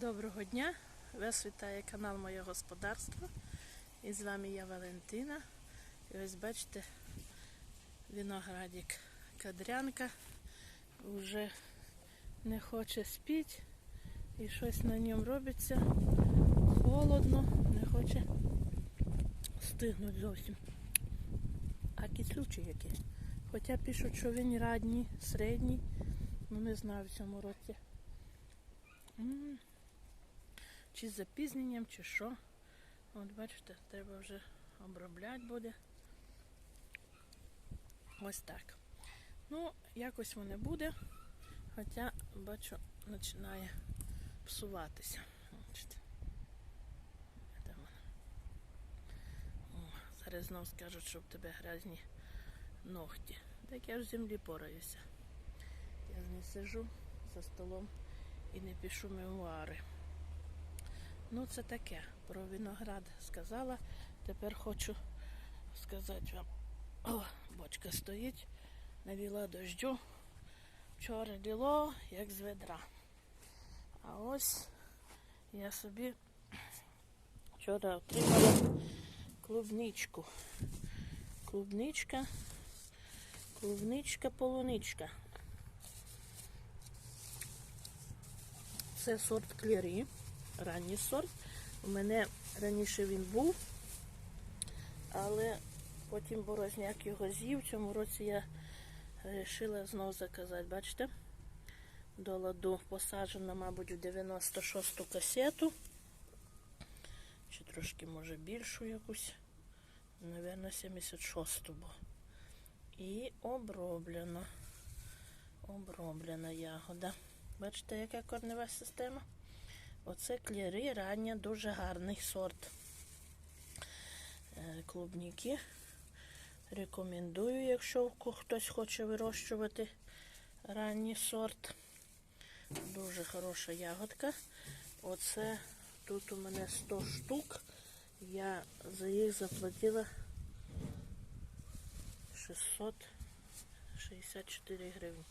Доброго дня! Вас вітає канал Моє Господарство. І з вами я Валентина. І ось бачите, виноградик кадрянка вже не хоче спіти і щось на ньому робиться. Холодно, не хоче стигнути зовсім. А кислючий який. Хоча пишуть, що він ранній, середній, ну не знаю в цьому році. Чи з запізненням, чи що. От бачите, треба вже обробляти буде. Ось так. Ну, якось воно буде. Хоча, бачу, починає псуватися. Зараз знов скажуть, що в тебе грязні ногті. Так я ж в землі пораюся. Я не сижу за столом і не пишу мемуари. Ну, це таке. Про виноград сказала. Тепер хочу сказати вам. О, бочка стоїть, навіла дождю. Вчора ліло, як з ведра. А ось я собі вчора отримала клубничку. Клубничка, клубничка, полуничка. Це сорт клері, ранній сорт. У мене раніше він був, але потім борозняк його з'їв. Цьому році я вирішила знову заказати. Бачите? До ладу посаджена, мабуть, в 96-ту касету. Чи трошки, може, більшу якусь. Навірно, 76-ту бо. І оброблено. Оброблена ягода. Бачите, яка корнева система? Оце кліри рання, дуже гарний сорт е, клубніки. Рекомендую, якщо хтось хоче вирощувати ранній сорт. Дуже хороша ягодка. Оце тут у мене 100 штук. Я за їх заплатила 664 гривні.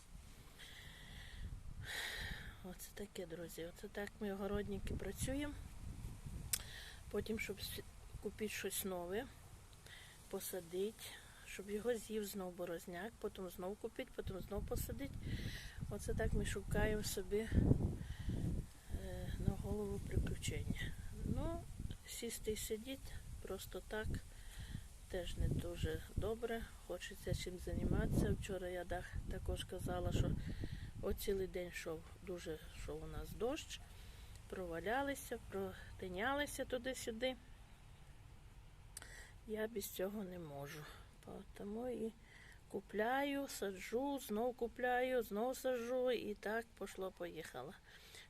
Таке, друзі. Оце так ми огородники працюємо. Потім, щоб купити щось нове, посадити, щоб його з'їв знов борозняк, потім знов купити, потім знов посадити. Оце так ми шукаємо собі е, на голову приключення. Ну, сісти і сидіти просто так теж не дуже добре. Хочеться чим займатися. Вчора я також казала, що От цілий день йшов дуже йшов у нас дощ, провалялися, протинялися туди-сюди. Я без цього не можу. Тому і купляю, саджу, знов купляю, знов саджу і так пошло-поїхало.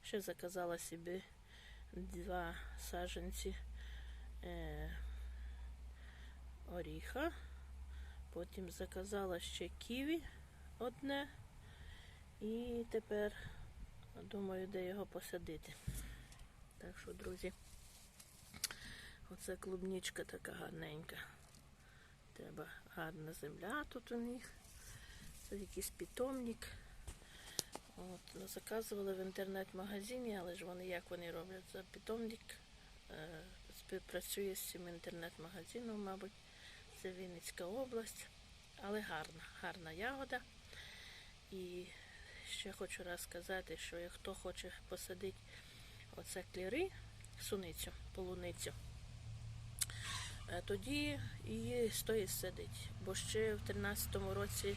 Ще заказала собі два саджанці е, оріха. Потім заказала ще ківі одне. І тепер думаю, де його посадити. Так що, друзі, оце клубничка така гарненька. Треба гарна земля тут у них. Це якийсь питомник. От, ну, Заказували в інтернет-магазині, але ж вони як вони роблять за питомник. Е, співпрацює з цим інтернет-магазином, мабуть. Це Вінницька область. Але гарна, гарна ягода. І ще хочу раз сказати, що хто хоче посадити оце кліри, суницю, полуницю, е, тоді її стоїть садити. Бо ще в 13-му році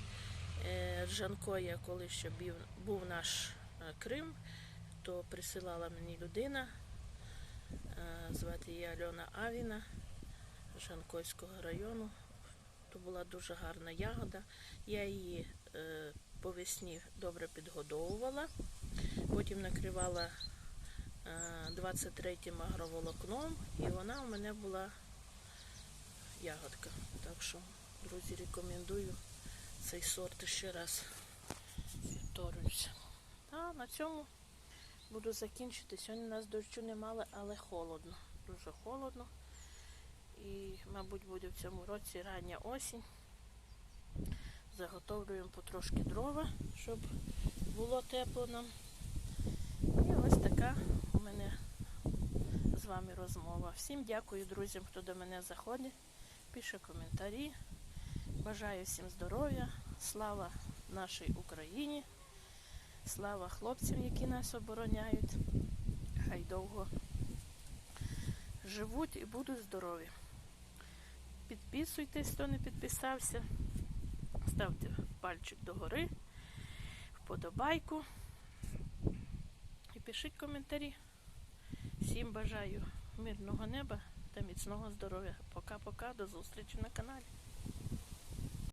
Ржанко, я коли ще був наш е, Крим, то присилала мені людина, е, звати її Альона Авіна Жанкойського району. То була дуже гарна ягода. Я її по весні добре підгодовувала, потім накривала 23-м агроволокном і вона у мене була ягодка. Так що, друзі, рекомендую цей сорт ще раз повторююся. А на цьому буду закінчити. Сьогодні у нас дощу не мало, але холодно. Дуже холодно. І, мабуть, буде в цьому році рання осінь заготовлюємо потрошки дрова, щоб було тепло нам. І ось така у мене а всім дякую друзям, хто до мене заходить, пише коментарі. Бажаю всім здоров'я, слава нашій Україні, слава хлопцям, які нас обороняють. Хай довго живуть і будуть здорові. Підписуйтесь, хто не підписався. Ставте пальчик догори, вподобайку і пишіть коментарі. Всім бажаю мирного неба та міцного здоров'я. Пока-пока, до зустрічі на каналі.